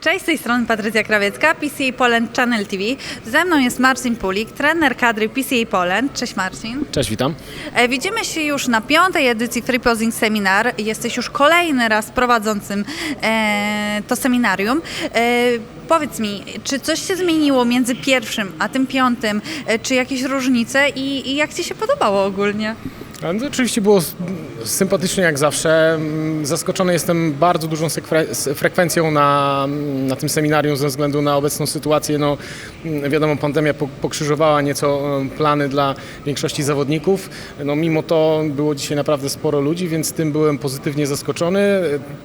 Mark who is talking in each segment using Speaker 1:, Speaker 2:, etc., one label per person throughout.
Speaker 1: Cześć, z tej strony Patrycja Krawiecka, PCA Poland Channel TV. Ze mną jest Marcin Pulik, trener kadry PCA Poland. Cześć Marcin.
Speaker 2: Cześć, witam.
Speaker 1: E, Widzimy się już na piątej edycji Free Posing Seminar. Jesteś już kolejny raz prowadzącym e, to seminarium. E, powiedz mi, czy coś się zmieniło między pierwszym a tym piątym? E, czy jakieś różnice i, i jak Ci się podobało ogólnie?
Speaker 2: No, oczywiście było sympatycznie jak zawsze. Mm, Zaskoczony jestem bardzo dużą frekwencją na, na tym seminarium ze względu na obecną sytuację. No, mm, wiadomo, pandemia po- pokrzyżowała nieco plany dla większości zawodników. No, mimo to było dzisiaj naprawdę sporo ludzi, więc tym byłem pozytywnie zaskoczony.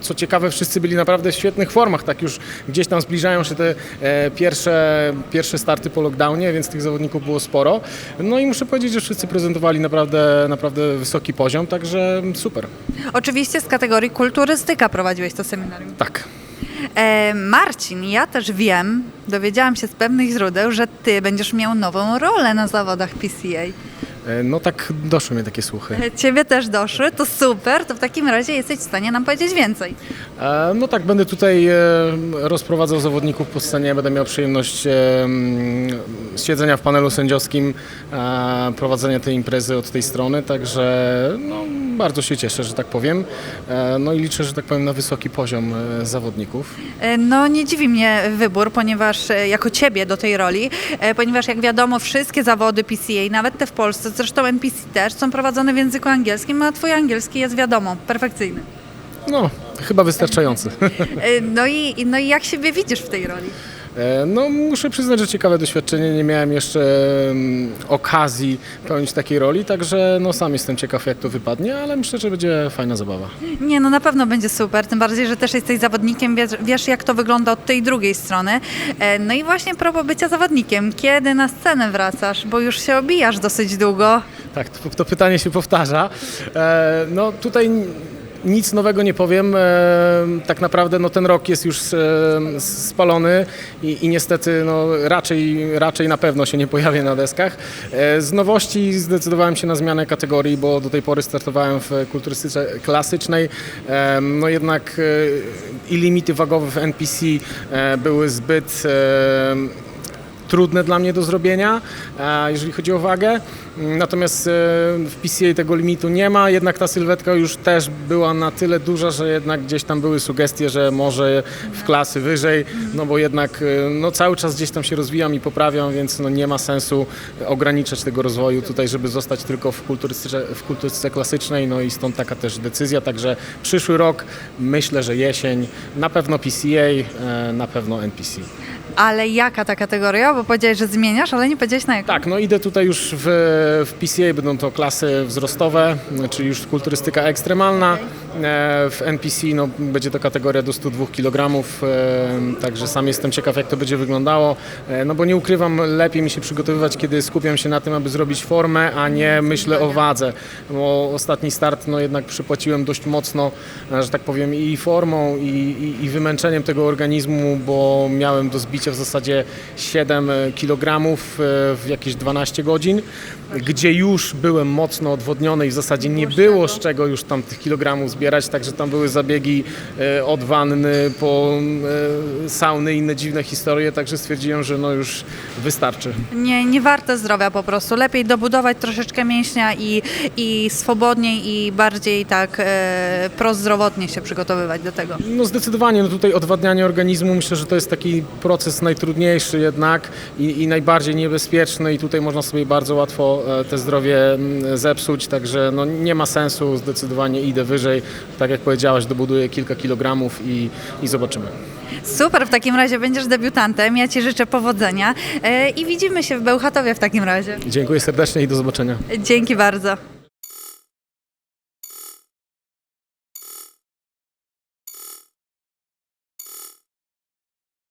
Speaker 2: Co ciekawe, wszyscy byli naprawdę w świetnych formach. Tak już gdzieś tam zbliżają się te e, pierwsze, pierwsze starty po lockdownie, więc tych zawodników było sporo. No i muszę powiedzieć, że wszyscy prezentowali naprawdę, naprawdę wysoki poziom, także super.
Speaker 1: Oczywiście z kategorii kulturystyka prowadziłeś to seminarium.
Speaker 2: Tak.
Speaker 1: E, Marcin, ja też wiem, dowiedziałam się z pewnych źródeł, że ty będziesz miał nową rolę na zawodach PCA.
Speaker 2: E, No tak doszły mnie takie słuchy.
Speaker 1: E, Ciebie też doszły, to super, to w takim razie jesteś w stanie nam powiedzieć więcej.
Speaker 2: E, No tak, będę tutaj e, rozprowadzał zawodników po scenie, będę miał przyjemność e, siedzenia w panelu sędziowskim, e, prowadzenia tej imprezy od tej strony, także no, bardzo się cieszę, że tak powiem. E, No i liczę, że tak powiem, na wysoki poziom e, zawodników.
Speaker 1: E, No nie dziwi mnie wybór, ponieważ jako ciebie do tej roli, ponieważ jak wiadomo wszystkie zawody PCA, nawet te w Polsce, zresztą NPC też, są prowadzone w języku angielskim, a twój angielski jest wiadomo, perfekcyjny.
Speaker 2: No, chyba wystarczający.
Speaker 1: No i, no i jak siebie widzisz w tej roli?
Speaker 2: E, No, muszę przyznać, że ciekawe doświadczenie. Nie miałem jeszcze mm, okazji pełnić takiej roli, także no, sam jestem ciekaw, jak to wypadnie, ale myślę, że będzie fajna zabawa.
Speaker 1: Nie, no na pewno będzie super, tym bardziej, że też jesteś zawodnikiem, wiesz, wiesz jak to wygląda od tej drugiej strony. E, No i właśnie propos bycia zawodnikiem, kiedy na scenę wracasz, bo już się obijasz dosyć długo.
Speaker 2: Tak, to, to pytanie się powtarza. E, no tutaj nic nowego nie powiem. E, tak naprawdę no, ten rok jest już e, spalony i, i niestety no, raczej, raczej na pewno się nie pojawię na deskach. E, z nowości zdecydowałem się na zmianę kategorii, bo do tej pory startowałem w kulturystyce klasycznej. No jednak i limity wagowe w NPC były zbyt trudne dla mnie do zrobienia, e, jeżeli chodzi o wagę. Natomiast e, w PCA tego limitu nie ma, jednak ta sylwetka już też była na tyle duża, że jednak gdzieś tam były sugestie, że może w klasy wyżej, no bo jednak e, no cały czas gdzieś tam się rozwijam i poprawiam, więc no nie ma sensu ograniczać tego rozwoju tutaj, żeby zostać tylko w kulturystyce, w kulturystyce klasycznej, no i stąd taka też decyzja, także przyszły rok, myślę, że jesień, na pewno PCA, na pewno NPC.
Speaker 1: Ale jaka ta kategoria? Bo powiedziałeś, że zmieniasz, ale nie powiedziałeś na jaką.
Speaker 2: Tak, no idę tutaj już w, w PCA, będą to klasy wzrostowe, czyli już kulturystyka ekstremalna. E, W NPC no, będzie to kategoria do 102 kg, e, także sam jestem ciekaw jak to będzie wyglądało, E, no bo nie ukrywam, lepiej mi się przygotowywać, kiedy skupiam się na tym, aby zrobić formę, a nie myślę o wadze, bo ostatni start no jednak przypłaciłem dość mocno, że tak powiem, i formą, i, i, i wymęczeniem tego organizmu, bo miałem do zbicia w zasadzie 7 kg w jakieś 12 godzin, gdzie już byłem mocno odwodniony i w zasadzie nie było z czego już tam tych kilogramów zbierać, także tam były zabiegi e, od wanny po e, sauny i inne dziwne historie, także stwierdziłem, że no już wystarczy.
Speaker 1: Nie, nie warte zdrowia po prostu. Lepiej dobudować troszeczkę mięśnia i, i swobodniej i bardziej tak e, prozdrowotnie się przygotowywać do tego.
Speaker 2: No zdecydowanie, no tutaj odwadnianie organizmu myślę, że to jest taki proces najtrudniejszy jednak i, i najbardziej niebezpieczny i tutaj można sobie bardzo łatwo e, te zdrowie zepsuć, także no nie ma sensu, zdecydowanie idę wyżej, tak jak powiedziałaś, dobuduję kilka kilogramów i, i zobaczymy.
Speaker 1: Super, w takim razie będziesz debiutantem. Ja Ci życzę powodzenia e, i widzimy się w Bełchatowie w takim razie.
Speaker 2: Dziękuję serdecznie i do zobaczenia.
Speaker 1: Dzięki bardzo.